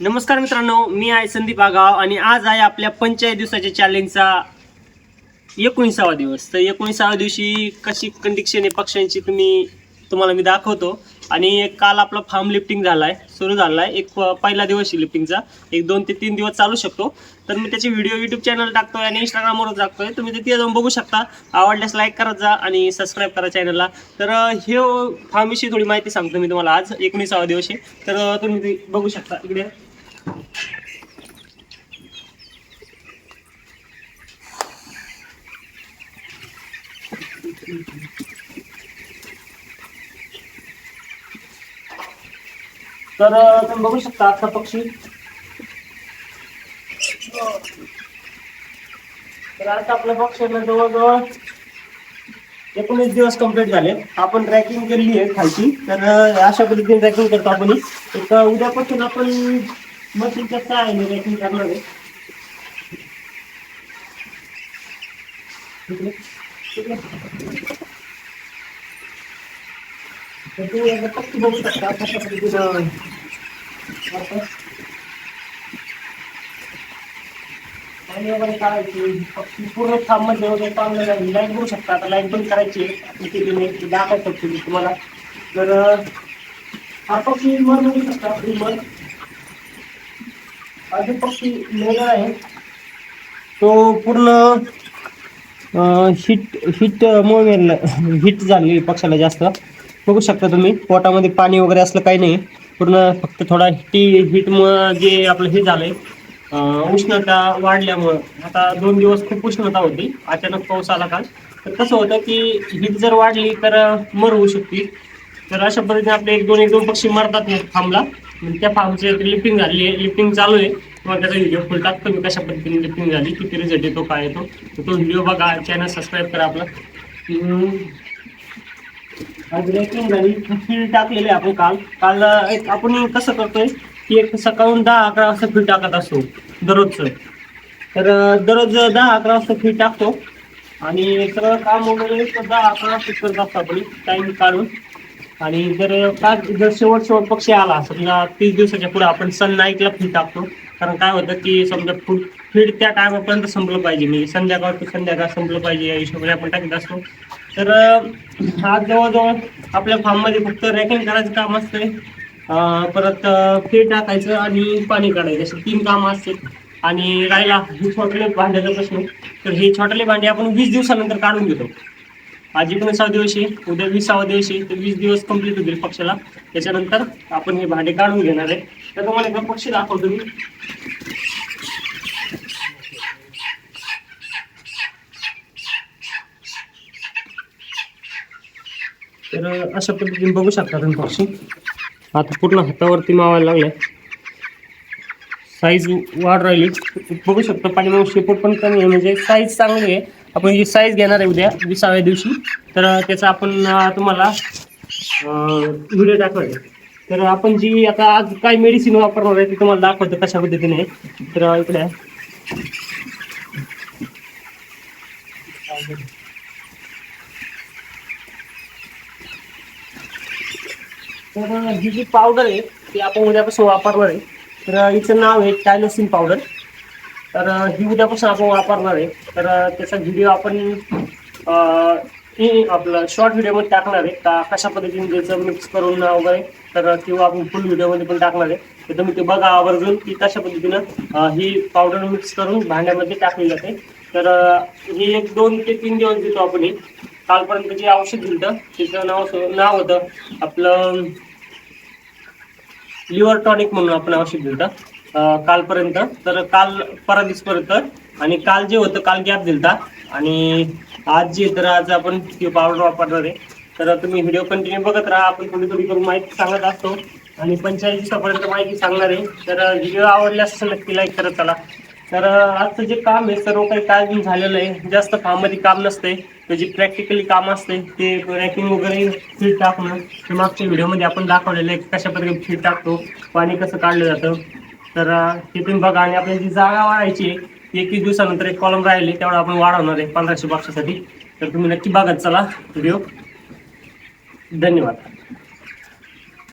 नमस्कार मित्रांनो मी आहे संदीप आगाव आणि आज आहे आपल्या पंचायत दिवसाच्या चॅलेंजचा एकोणीसावा दिवस. तर एकोणीसाव्या दिवशी कशी कंडिक्शन आहे पक्ष्यांची तुम्ही तुम्हाला मी दाखवतो. आणि काल आपला फार्म लिफ्टिंग झाला आहे सुरू झाला आहे एक पहिला दिवस आहे लिफ्टिंगचा एक दोन ते तीन दिवस चालू शकतो. तर मी त्याचे व्हिडिओ यूट्यूब चॅनल टाकतो आणि इंस्टाग्रामवर टाकतोय. तुम्ही तिथे जाऊन बघू शकता. आवडल्यास लाईक करत जा आणि सबस्क्राईब करा चॅनलला तर हे फार्मविषयी थोडी माहिती सांगतो मी तुम्हाला आज. एकोणीसावा दिवस आहे. तर तुम्ही बघू शकता. इकडे. तर तुम्ही बघू शकता आजचा पक्षी. तर आता आपल्या पक्षाला जवळजवळ एकोणीस दिवस कंप्लीट झाले. आपण ट्रॅकिंग केली आहे खालची. तर अशा पद्धतीने ट्रॅकिंग करतो आपण एक उद्यापासून आपण मशीनच्या सहाय्याने ट्रॅकिंग करणार आहे. तुम्ही एकदा बघू शकता आणि वगैरे काढायची पक्षी पूर्ण थांबमध्ये वगैरे चांगलं लागेल लाइट बघू शकता आता लाइट बंद करायची आहे. आपण किती दाखवू शकतो मी तुम्हाला तर हा पक्षी मर बघू शकता आपली मर अजून पक्षी वेगळा आहे तो पूर्ण हिट हिट मुळे हिट झाली पक्षाला जास्त. बघू शकता तुम्ही पोटामध्ये पाणी वगैरे असलं काही नाही. पूर्ण फक्त थोडा हिटी हिटमुळं जे आपलं हे झालंय आहे उष्णता वाढल्यामुळं. आता दोन दिवस खूप उष्णता होती अचानक पाऊस आला काल. तर कसं होतं की हीट जर वाढली तर मर होऊ शकते. तर अशा पद्धतीने आपले एक दोन एक दोन पक्षी मरतात थांबला. म्हणजे त्या फार्मची लिफ्टिंग झाली आहे. लिफ्टिंग चालू आहे. किंवा त्याचा व्हिडिओ फुल तुम्ही मी कशा पद्धतीने लिफ्टिंग झाली? किती रिझल्ट येतो? काय येतो? तो व्हिडिओ बघा. चॅनल सबस्क्राईब करा आपला. ब्रेकिंग आज झाली. फीड टाकलेली आहे आपण काल. काल एक आपण कसं करतोय की एक सकाळून दहा अकरा वाजता फीड टाकत असतो. दररोजचं. तर दररोज दहा अकरा वाजता फीड टाकतो. आणि सगळं काम वगैरे तर दहा अकरा वाजता करत असतो आपण. टाईम काढून. आणि जर का जर शेवट शेवट पक्षी आला समजा तीस दिवसाच्या पुढे आपण सन नाईटला फीड टाकतो. कारण काय होतं की समजा फूड फीड त्या टायमापर्यंत संपलं पाहिजे. म्हणजे संध्याकाळ ते संध्याकाळ संपलं पाहिजे या हिशोबाने आपण टाकत असतो. तर आज जवळजवळ आपल्या फार्ममध्ये फक्त रॅकिंग करायचं काम असतंय. परत फीड टाकायचं आणि पाणी काढायचं. असे तीन कामं असतात. आणि राहिला हे छोटले भांड्याचा प्रश्न तर हे छोटले भांडे आपण वीस दिवसानंतर काढून घेतो. आज एकोणीसावा दिवस आहे. उद्या वीसावा दिवस आहे. तर वीस दिवस कंप्लीट होतील पक्षाला. त्याच्यानंतर आपण हे भांडे काढून घेणार आहे. तर तुम्हाला एकदा पक्षी दाखवतो मी तर अशा पद्धतीने बघू शकता तुम्ही पक्षी. आता पूर्ण हातावरती मावायला लागलाय. साईज वाढ राहिली. बघू शकतो मग शेपूट पण कमी आहे. म्हणजे साईज चांगली आहे. आपण जी साईज घेणार आहे उद्या विसाव्या दिवशी तर त्याचा आपण तुम्हाला व्हिडिओ दाखवायचा तर आपण जी आता आज काय मेडिसिन वापरणार आहे ते तुम्हाला दाखवतो कशा पद्धतीने. तर इकडे तर ही जी पावडर आहे ती आपण उद्यापासून वापरणार आहे. तर हिचं नाव आहे टायलोसिन पावडर तर ही उद्यापासून आपण वापरणार आहे. तर त्याचा व्हिडिओ आपण अं, आपलं शॉर्ट व्हिडिओमध्ये टाकणार आहे. का कशा पद्धतीने त्याचं मिक्स करून वगैरे तर किंवा आपण फुल व्हिडिओमध्ये पण टाकणार आहे. तर तुम्ही ते बघा आवर्जून की कशा पद्धतीनं ही पावडर मिक्स करून भांड्यामध्ये टाकली जाते. तर हे ही एक दोन ते तीन दिवस देतो आपण ही. कालपर्यंत जे औषध दिलं त्याचं नाव नाव होतं आपलं लिव्हर टॉनिक म्हणून आपण औषध दिलं. कालपर्यंत. तर काल परदिसपर्यंत आणि काल जे होतं काल गॅप दिलता. आणि आज जे तर आज आपण पावडर वापरणार आहे तर तुम्ही व्हिडिओ कंटिन्यू बघत राहा. आपण थोडी थोडी करून माहिती सांगत असतो. आणि पंचाळीस दिवसापर्यंत माहिती सांगणार आहे. तर व्हिडिओ आवडल्यास नक्की लाईक करत चला. तर आजचं जे काम आहे सर्व काही काय घेऊन झालेलं आहे. जास्त फार्ममध्ये काम नसते त्याची प्रॅक्टिकली काम असते ते रॅकिंग वगैरे फीड टाकणं ते मागच्या व्हिडिओमध्ये आपण दाखवलेलं आहे. कशा पद्धतीने फीड टाकतो पाणी कसं काढलं जातं तर तिथून तुम्ही बघा आणि आपल्याला जी जागा वाढायची आहे एकवीस दिवसानंतर एक कॉलम राहिले तेवढा आपण वाढवणार आहे पंधराशे बक्षासाठी तर तुम्ही नक्की बघत चला व्हिडिओ. धन्यवाद.